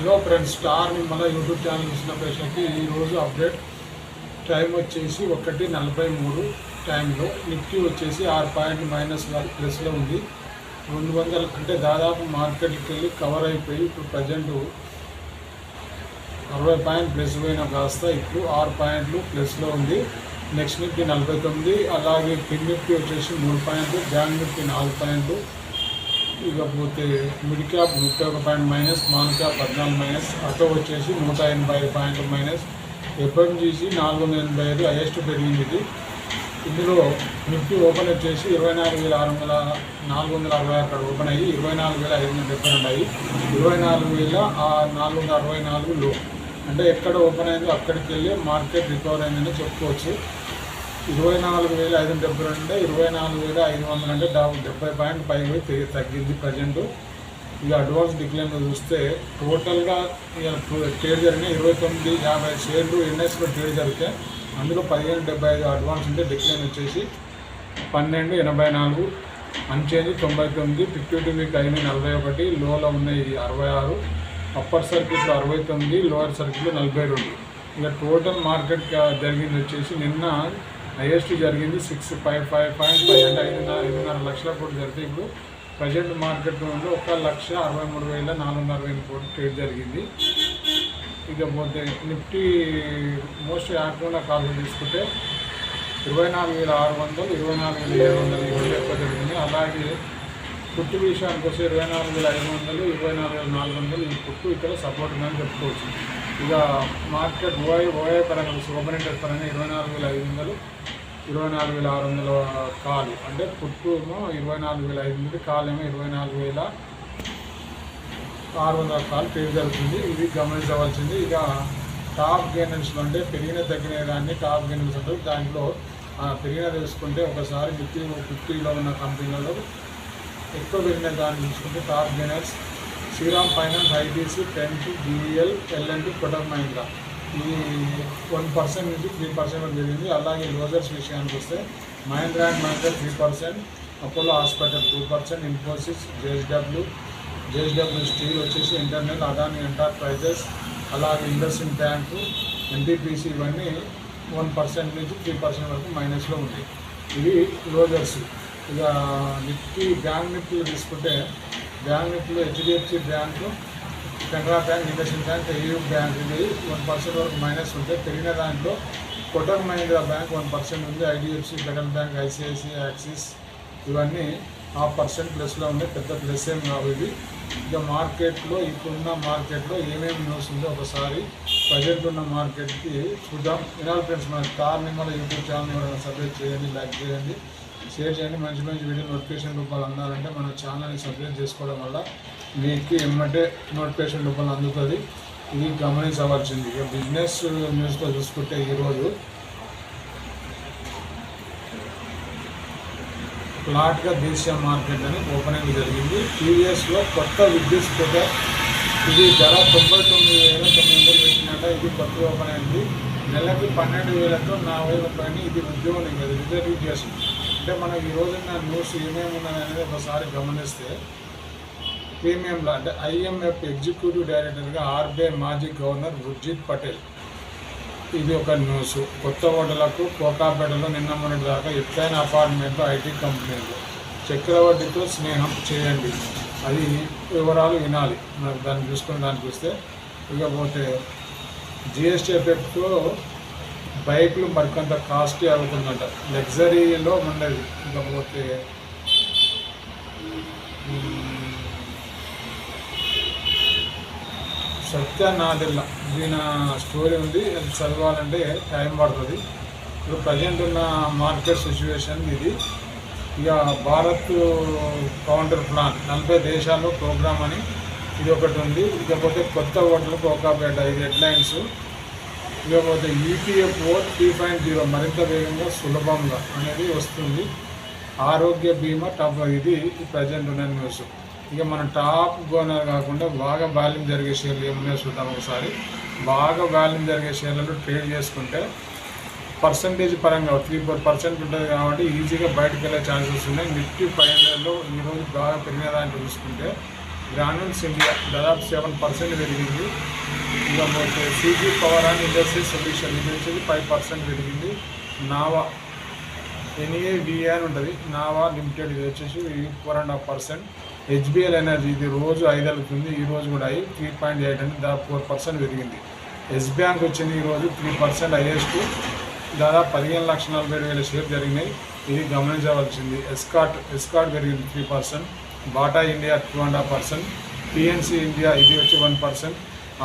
Hello friends star Nimmala YouTube channel చూసిన ప్రేక్షకులకి ఈరోజు అప్డేట్. టైం వచ్చేసి ఒకటి నలభై మూడు టైంలో. నిఫ్టీ వచ్చేసి ఆరు పాయింట్ మైనస్ ప్లస్లో ఉంది. రెండు వందల అంటే దాదాపు మార్కెట్కి వెళ్ళి కవర్ అయిపోయి ఇప్పుడు ప్రజెంట్ అరవై పాయింట్ ప్లస్ పోయిన కాస్త ఇప్పుడు ఆరు పాయింట్లు ప్లస్లో ఉంది. నెక్స్ట్ నిఫ్టీ నలభై తొమ్మిది అలాగే పిన్ నిఫ్టీ వచ్చేసి మూడు పాయింట్లు బ్యాంక్ నిఫ్టీ నాలుగు పాయింట్లు ఇకపోతే మిడ్ క్యాప్ ముప్పై ఒక పాయింట్ మైనస్ స్మాల్ క్యాప్ పద్నాలుగు మైనస్ ఆటో వచ్చేసి నూట ఎనభై ఐదు పాయింట్లు మైనస్. ఎఫ్ఎంజీసీ నాలుగు వందల ఎనభై ఐదు హైయెస్ట్ పెరిగింది ఇది. ఇందులో నిఫ్టీ ఓపెన్ వచ్చేసి ఇరవై నాలుగు వేల ఆరు వందల నాలుగు వందల అరవై అక్కడ ఓపెన్ అయ్యి ఇరవై నాలుగు వేల ఐదు వందల డెబ్బై రెండు అయ్యి ఇరవై నాలుగు వేల ఆ నాలుగు వందల అరవై నాలుగు లో. అంటే ఎక్కడ ఓపెన్ అయిందో అక్కడికి వెళ్ళి మార్కెట్ రికవర్ అయిందని చెప్పుకోవచ్చు. ఇరవై నాలుగు వేల ఐదు వందల డెబ్బై రెండు ఇరవై నాలుగు వేల ఐదు వందలు అంటే డా డెబ్బై పాయింట్ పై తగ్గింది ప్రజెంట్ ఇక అడ్వాన్స్ డిక్లైన్ చూస్తే టోటల్గా ఇక ట్రేడ్ జరిగిన ఇరవై తొమ్మిది యాభై షేర్లు ఎన్ఎస్లో ట్రేడ్ జరిగితే అందులో పదిహేను డెబ్బై ఐదు అడ్వాన్స్ ఉంటే డిక్లైన్ వచ్చేసి పన్నెండు ఎనభై నాలుగు అంచేది తొంభై తొమ్మిది ఫిఫ్టీ టూ వీక్ అయిన నలభై ఒకటి లోలో ఉన్నాయి అరవై ఆరు అప్పర్ సర్క్యూట్లో అరవై తొమ్మిది లోయర్ సర్కిట్లో నలభై రెండు. ఇక టోటల్ మార్కెట్ జరిగింది వచ్చేసి నిన్న హైయెస్ట్ జరిగింది six five five point five అంటే ఐదున్నర ఐదున్నర లక్షల కోట్లు జరిగితే ఇప్పుడు ప్రజెంట్ మార్కెట్లో ఒక లక్ష అరవై మూడు వేల నాలుగు వందల అరవై కోట్లు ట్రేడ్ జరిగింది. ఇకపోతే నిఫ్టీ మోస్ట్ యాక్టివ్గా కాల్స్ తీసుకుంటే ఇరవై నాలుగు వేల ఆరు వందలు ఇరవై నాలుగు వేల ఏడు వందలు ఇరవై ఎక్కువ జరిగింది. అలాగే పుట్టు విషయానికి వస్తే ఇరవై నాలుగు వేల ఐదు వందలు ఇరవై నాలుగు వేల నాలుగు వందలు ఈ పుట్టు ఇక్కడ సపోర్ట్ ఉందని చెప్పుకోవచ్చు. ఇక మార్కెట్ ఓఐ ఓఐ పరంగా ఓపెన్ పరంగా ఇరవై నాలుగు వేల ఐదు వందలు ఇరవై నాలుగు వేల ఆరు వందల కాలు. అంటే పుట్టు ఏమో ఇరవై నాలుగు వేల ఐదు వందలు కాలు ఏమో ఇరవై నాలుగు వేల ఆరు వందల కాలు ట్రేడ్ జరుగుతుంది ఇది గమనించవలసింది. ఇక టాప్ గెయినర్స్లో అంటే పెరిగిన తగ్గిన దాన్ని టాప్ గెయినర్స్ అంటారు. దాంట్లో పెరిగిన తీసుకుంటే ఒకసారి ఫిఫ్టీ ఫిఫ్టీలో ఉన్న కంపెనీలలో ఎక్కువ పెరిగిన దాన్ని చూసుకుంటే top gainers Shriram finance ITC tenth DL LNT Kotak Mahindra. ఈ వన్ పర్సెంట్ నుంచి త్రీ పర్సెంట్ వరకు జరిగింది. అలాగే లోజర్స్ విషయానికి వస్తే Mahindra and Mahindra three percent Apollo hospital two percent Infosys JSW JSW steel వచ్చేసి ఇంటర్నెట్ అదాని ఎంటర్ప్రైజెస్ అలాగే ఇండస్ఇండ్ బ్యాంకు ఎన్టీపీసీ ఇవన్నీ వన్ పర్సెంట్ నుంచి త్రీ పర్సెంట్ వరకు మైనస్లో ఉంది ఇవి లోజర్స్ ఇక నిఫ్టీ బ్యాంక్ నిఫ్టీలు తీసుకుంటే bank HDFC bank Canara bank IndusInd bank AU bank ఇది వన్ పర్సెంట్ వరకు మైనస్ ఉంటే పెరిగిన దాంట్లో Kotak Mahindra bank one percent ఉంది. IDFC federal bank ICICI axis ఇవన్నీ హాఫ్ పర్సెంట్ ప్లస్లో ఉన్నాయి. పెద్ద ప్లస్ ఏం కావు ఇక మార్కెట్లో ఇప్పుడున్న మార్కెట్లో ఏమేమి న్యూస్ ఉందో ఒకసారి ప్రజెంట్ ఉన్న మార్కెట్కి చూద్దాం. వినాలి ఫ్రెండ్స్ మన స్టార్ నిమ్మల యూట్యూబ్ ఛానల్ ఎవరైనా సబ్స్క్రైబ్ చేయండి లైక్ చేయండి. షేర్ చేయండి మంచి మంచి వీడియో నోటిఫికేషన్ రూపాయలు అందాలంటే మన ఛానల్ని సబ్స్క్రైబ్ చేసుకోవడం వల్ల మీకు ఎమ్మటే నోటిఫికేషన్ రూపాయలు అందుతుంది. ఇది గమనించవలసింది. ఇక బిజినెస్ న్యూస్లో చూసుకుంటే ఈరోజు ప్లాట్గా దేశీయ మార్కెట్ అని ఓపెనింగ్ జరిగింది. టీవీఎస్లో కొత్త విద్యుత్ స్కూటర్. ఇది ధర తొంభై తొమ్మిది వేల తొమ్మిది వందలు పెట్టినట్ట ఇది కొత్త ఓపెన్ అయింది. నెలకి పన్నెండు వేలతో నలభై రూపాయలు ఇది ఉద్యోగం. కదా రిజర్వ్ చేస్తుంది అంటే మనకి ఈ రోజున్న న్యూస్ ఏమేమి ఉన్నాయనేది అనేది ఒకసారి గమనిస్తే ప్రీమియంలో అంటే ఐఎంఎఫ్ ఎగ్జిక్యూటివ్ డైరెక్టర్గా ఆర్బీఐ మాజీ గవర్నర్ ఉర్జిత్ పటేల్. ఇది ఒక న్యూస్ కొత్త ఓటర్లకు కోకాపేటలో నిన్న మొన్నటి దాకా ఎత్తైన అపార్ట్మెంట్లో ఐటీ కంపెనీలు చక్రవర్తితో స్నేహం చేయండి. అది వివరాలు వినాలి. మనకు దాన్ని చూసుకుని దానికి వస్తే ఇకపోతే జిఎస్టీ ఎఫెక్ట్తో బైక్లు మరికొంత కాస్ట్లీ అవుతుందంట. లగ్జరీలో ఉండేది. ఇకపోతే సత్య నాదెల్ల దీని స్టోరీ ఉంది. అది చదవాలంటే టైం పడుతుంది. ఇప్పుడు ప్రజెంట్ ఉన్న మార్కెట్ సిచ్యువేషన్ ఇది. ఇక భారత్ కౌంటర్ ప్లాన్ నలభై దేశాల్లో ప్రోగ్రామ్ అని ఇది ఒకటి ఉంది. ఇకపోతే కొత్త ఓట్లకు కోకాపేట ఇది హెడ్లైన్స్ ఇకపోతే ఈపీఎఫ్ఓ త్రీ పాయింట్ జీరో మరింత వేగంగా సులభంగా అనేది వస్తుంది. ఆరోగ్య బీమా టాప్ ఇది ప్రజెంట్ ఉన్న న్యూస్ ఇక మనం టాప్ గోనర్ కాకుండా బాగా వాల్యూమ్ జరిగే షేర్లు ఏమున్నాయో చూద్దాం ఒకసారి. బాగా వాల్యూమ్ జరిగే షేర్లలో ట్రేడ్ చేసుకుంటే పర్సంటేజ్ పరంగా త్రీ ఫోర్ పర్సెంట్ ఉంటుంది కాబట్టి ఈజీగా బయటకు వెళ్ళే ఛాన్సెస్ ఉన్నాయి నిఫ్టీ ఫైవ్ హండ్రెడ్లో ఈరోజు బాగా పెరిగిన దాంట్లో చూసుకుంటే గ్రానూల్స్ ఇండియా దాదాపు సెవెన్ పర్సెంట్ పెరిగింది. CG power and industry solution ఇది వచ్చేది ఫైవ్ పర్సెంట్ పెరిగింది. నావా ఎన్ఏ అని ఉంటుంది. నావా లిమిటెడ్ ఇది వచ్చేసి four and half percent. HBL energy ఇది రోజు ఐదు వెళ్తుంది ఈ రోజు కూడా అయ్యి త్రీ పాయింట్ ఎయిట్ అని దాదాపు ఫోర్ పర్సెంట్ పెరిగింది. ఎస్ బ్యాంక్ వచ్చింది ఈరోజు త్రీ పర్సెంట్ హైయెస్ట్. దాదాపు పదిహేను లక్షల నలభై ఏడు వేల షేర్ జరిగినాయి. ఇది గమనించవలసింది. ఎస్కాట్ ఎస్కాట్ పెరిగింది three percent. Bata India two and half percent. PNC India ఇది వచ్చి one percent.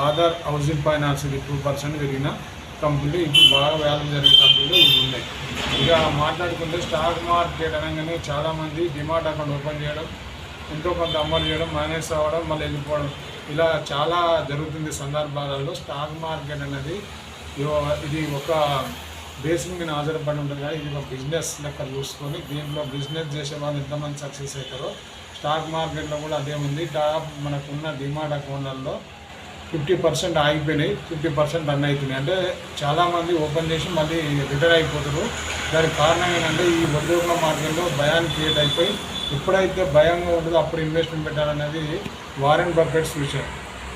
Aadhaar housing finance ఇది టూ పర్సెంట్ పెరిగిన కంపెనీలు ఇప్పుడు బాగా వ్యాల్యూ జరిగే కంపెనీలు ఇవి ఉన్నాయి ఇక మాట్లాడుకుంటే స్టాక్ మార్కెట్ అనగానే చాలామంది డిమాట్ అకౌంట్ ఓపెన్ చేయడం ఎంతో కొంత అమలు చేయడం మేనేజ్ అవ్వడం మళ్ళీ వెళ్ళిపోవడం. ఇలా చాలా జరుగుతుంది సందర్భాలలో స్టాక్ మార్కెట్ అనేది ఇది ఒక దేశం మీద ఆధారపడి ఉంటుంది కానీ ఇది ఒక బిజినెస్ లెక్క చూసుకొని దీంట్లో బిజినెస్ చేసే వాళ్ళు ఎంతమంది సక్సెస్ అవుతారో స్టాక్ మార్కెట్లో కూడా అదే ఉంది. టాప్ మనకున్న డిమాట్ అకౌంట్లలో ఫిఫ్టీ పర్సెంట్ ఆగిపోయినాయి ఫిఫ్టీ పర్సెంట్ రన్ అవుతున్నాయి. అంటే చాలామంది ఓపెన్ చేసి మళ్ళీ రిటైర్ అయిపోతారు దానికి కారణం ఏంటంటే ఈ ఉద్యోగ మార్కెట్లో భయాన్ని క్రియేట్ అయిపోయి ఎప్పుడైతే భయంగా ఉంటుందో అప్పుడు ఇన్వెస్ట్మెంట్ పెట్టాలనేది వారెన్ బఫెట్స్ విషయం.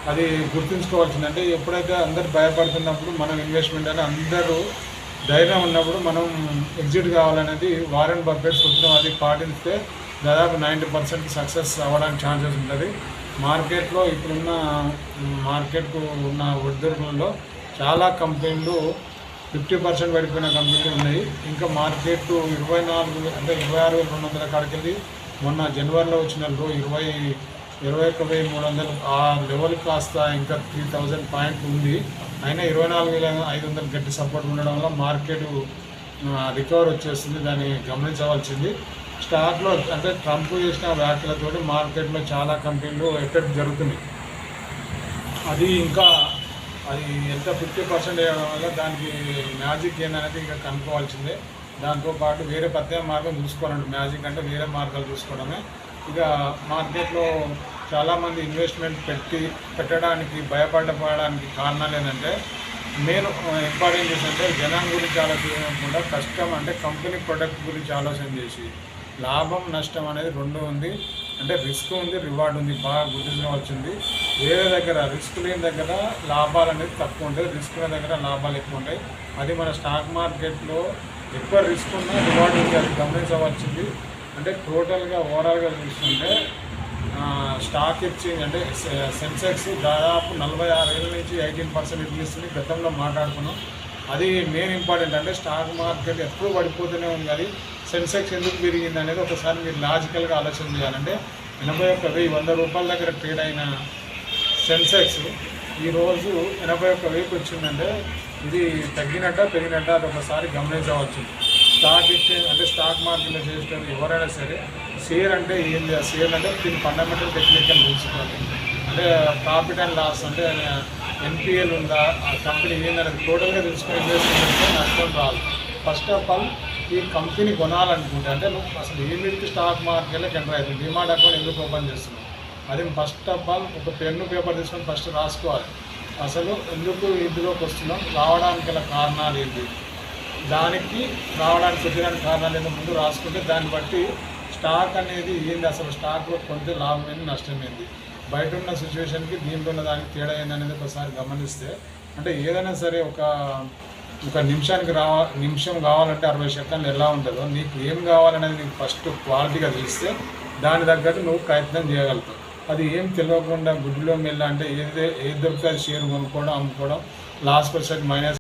అది గుర్తుంచుకోవాల్సింది అంటే ఎప్పుడైతే అందరు భయపడుతున్నప్పుడు మనం ఇన్వెస్ట్మెంట్ అని అందరూ ధైర్యం ఉన్నప్పుడు మనం ఎగ్జిట్ కావాలనేది వారెన్ బఫెట్ సూత్రం అది పాటిస్తే దాదాపు నైంటీ పర్సెంట్ సక్సెస్ అవ్వడానికి ఛాన్సెస్ ఉంటుంది. మార్కెట్లో ఇప్పుడున్న మార్కెట్కు ఉన్న ఒడిదుడుకుల్లో చాలా కంపెనీలు ఫిఫ్టీ పర్సెంట్ పడిపోయిన కంపెనీలు ఉన్నాయి. ఇంకా మార్కెట్ ఇరవై నాలుగు అంటే ఇరవై ఆరు వేల రెండు వందల కాడికెళ్ళి మొన్న జనవరిలో వచ్చిన లో ఇరవై ఇరవై ఒక వెయ్యి మూడు వందలు ఆ లెవెల్ కాస్త ఇంకా త్రీ థౌజండ్ పాయింట్ ఉంది. అయినా ఇరవై నాలుగు వేల ఐదు వందలు గట్టి సపోర్ట్ ఉండడం వల్ల మార్కెట్ రికవర్ వచ్చేస్తుంది. దాన్ని గమనించవలసింది. స్టాక్లో అంటే ట్రంప్ చేసిన వ్యాఖ్యలతో మార్కెట్లో చాలా కంపెనీలు ఎఫెక్ట్ జరుగుతున్నాయి. అది ఇంకా అది ఎంత ఫిఫ్టీ పర్సెంట్ వేయడం వల్ల దానికి మ్యాజిక్ ఏందనేది ఇంకా కనుక్కోవాల్సిందే. దాంతోపాటు వేరే ప్రత్యేక మార్గం చూసుకోవాలండి. మ్యాజిక్ అంటే వేరే మార్గాలు చూసుకోవడమే. ఇక మార్కెట్లో చాలామంది ఇన్వెస్ట్మెంట్ పెట్టి పెట్టడానికి భయపడపడడానికి కారణాలు ఏంటంటే మెయిన్ ఇంపార్టెంట్ ఏంటంటే జనం గురించి ఆలోచించకుండా కష్టం. అంటే కంపెనీ ప్రొడక్ట్ గురించి ఆలోచన చేసి లాభం నష్టం అనేది రెండు ఉంది. అంటే రిస్క్ ఉంది రివార్డ్ ఉంది బాగా గుర్తించవలసింది వేరే దగ్గర రిస్క్ లేని దగ్గర లాభాలు అనేది తక్కువ ఉంటాయి. రిస్క్ ఉన్న దగ్గర లాభాలు ఎక్కువ ఉంటాయి. అది మన స్టాక్ మార్కెట్లో ఎక్కువ రిస్క్ ఉన్న రివార్డ్ ఉంది అది గమనించవలసింది. అంటే టోటల్గా ఓవరాల్గా చూస్తుంటే స్టాక్ ఎక్స్చేంజ్ అంటే సె- సెన్సెక్స్ దాదాపు నలభై ఆరు ఏళ్ళ నుంచి ఎయిటీన్ పర్సెంట్ ఇస్తుంది గతంలో మాట్లాడుకున్నాం. అది మెయిన్ ఇంపార్టెంట్ అంటే స్టాక్ మార్కెట్ ఎప్పుడు పడిపోతూనే ఉంది. అది సెన్సెక్స్ ఎందుకు పెరిగింది అనేది ఒకసారి మీరు లాజికల్గా ఆలోచన చేయాలంటే ఎనభై ఒక్క వెయ్యి వంద రూపాయల దగ్గర ట్రేడ్ అయిన సెన్సెక్స్ ఈరోజు ఎనభై ఒక్క వెయ్యికి వచ్చిందంటే ఇది తగ్గినట్ట పెరిగినట్ట అది ఒకసారి గమనించవచ్చు. స్టాక్ ఎక్స్చేంజ్ అంటే స్టాక్ మార్కెట్లో చేసేటప్పుడు ఎవరైనా సరే షేర్ అంటే ఏంది ఆ షేర్ అంటే దీని ఫండమెంటల్ టెక్నికల్ తెలుసుకోవాలి అంటే ప్రాఫిట్ అండ్ లాస్ అంటే ఎన్పిఎల్ ఉందా? ఆ కంపెనీ ఏందనేది టోటల్గా తెలుసుకొని ఇన్వెస్ట్మెంట్ నష్టం రాదు. ఫస్ట్ ఆఫ్ ఆల్ ఈ కంపెనీ కొనాలనుకుంటే అంటే నువ్వు అసలు ఏమిటి స్టాక్ మార్కెట్లో ఎంటర్ అవుతుంది? డిమాండ్ అకౌంట్ ఎందుకు ఓపెన్ చేస్తున్నావు? అది ఫస్ట్ ఆఫ్ ఆల్ ఒక పెన్ను పేపర్ తీసుకొని ఫస్ట్ రాసుకోవాలి. అసలు ఎందుకు ఇందులోకి వస్తున్నాం రావడానికి గల కారణాలు ఏంటి? దానికి రావడానికి వచ్చడానికి కారణాలు ఏంటో? ముందు రాసుకుంటే దాన్ని బట్టి స్టాక్ అనేది ఏంది? అసలు స్టాక్లో కొంత లాభం ఏంది? నష్టం ఏంది? బయట ఉన్న సిచ్యువేషన్కి దీంట్లో ఉన్న దానికి తేడా ఏంది అనేది ఒకసారి గమనిస్తే అంటే ఏదైనా సరే ఒక ఒక నిమిషానికి రావా నిమిషం కావాలంటే అరవై సెకండ్లు ఎలా ఉంటుందో నీకు ఏం కావాలనేది నీకు ఫస్ట్ క్వాలిటీగా తెలిస్తే దాని తగ్గట్టు నువ్వు ప్రయత్నం చేయగలుగుతావు. అది ఏం తెలియకుండా గుడ్డిలో మెల్ల అంటే ఏదే ఏది దొరికితే షేర్ కొనుక్కోవడం అమ్ముకోవడం లాస్ట్ పర్సెంట్ మైనస్